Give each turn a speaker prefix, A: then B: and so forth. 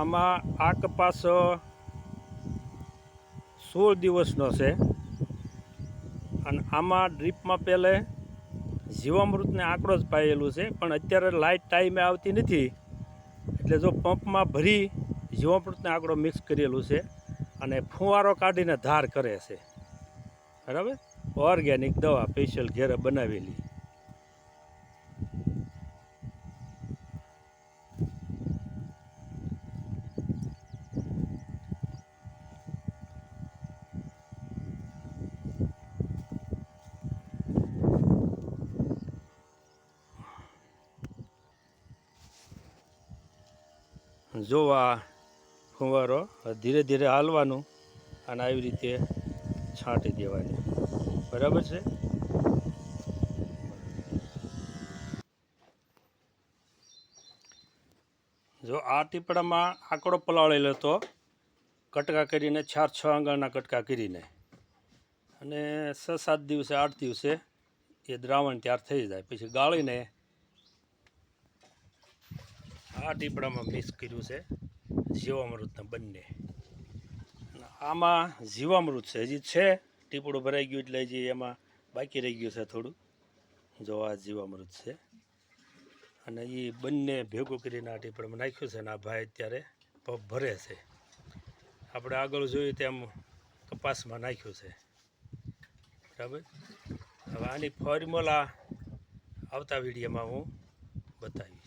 A: આમાં આ કપાસ સોળ દિવસનો છે. અને આમાં ડ્રીપમાં પહેલે જીવામૃતને આંકડો જ પાયેલું છે, પણ અત્યારે લાઇટ ટાઈમે આવતી નથી. એટલે જો પંપમાં ભરી જીવામૃતને આંકડો મિક્સ કરેલું છે અને ફુવારો કાઢીને ધાર કરે છે. બરાબર? ઓર્ગેનિક દવા સ્પેશિયલ ઘેરે બનાવેલી. જોવા, ફુવારો ધીરે ધીરે હાલવાનું અને આવી રીતે છાંટી દેવાની. બરાબર છે? જો આ ટીપડામાં આંકડો પલાળેલો હતો, કટકા કરીને ચાર છ આંગણના કટકા કરીને. અને છ સાત દિવસે, આઠ દિવસે એ દ્રાવણ ત્યાર થઈ જાય. પછી ગાળીને આ ટીપડામાં મિક્સ કર્યું છે જીવામૃતના બંને. આમાં જીવામૃત છે, હજી છે, ટીપડું ભરાઈ ગયું એટલે હજી એમાં બાકી રહી ગયું છે થોડું. જો આ જીવામૃત છે. અને એ બંને ભેગું કરીને આ ટીપડામાં નાખ્યું છે અને આ ભાઈ અત્યારે પગ ભરે છે. આપણે આગળ જોયું તેમ કપાસમાં નાખ્યું છે. બરાબર? હવે આની ફોર્મ્યુલા આવતા વિડીયોમાં હું બતાવીશ.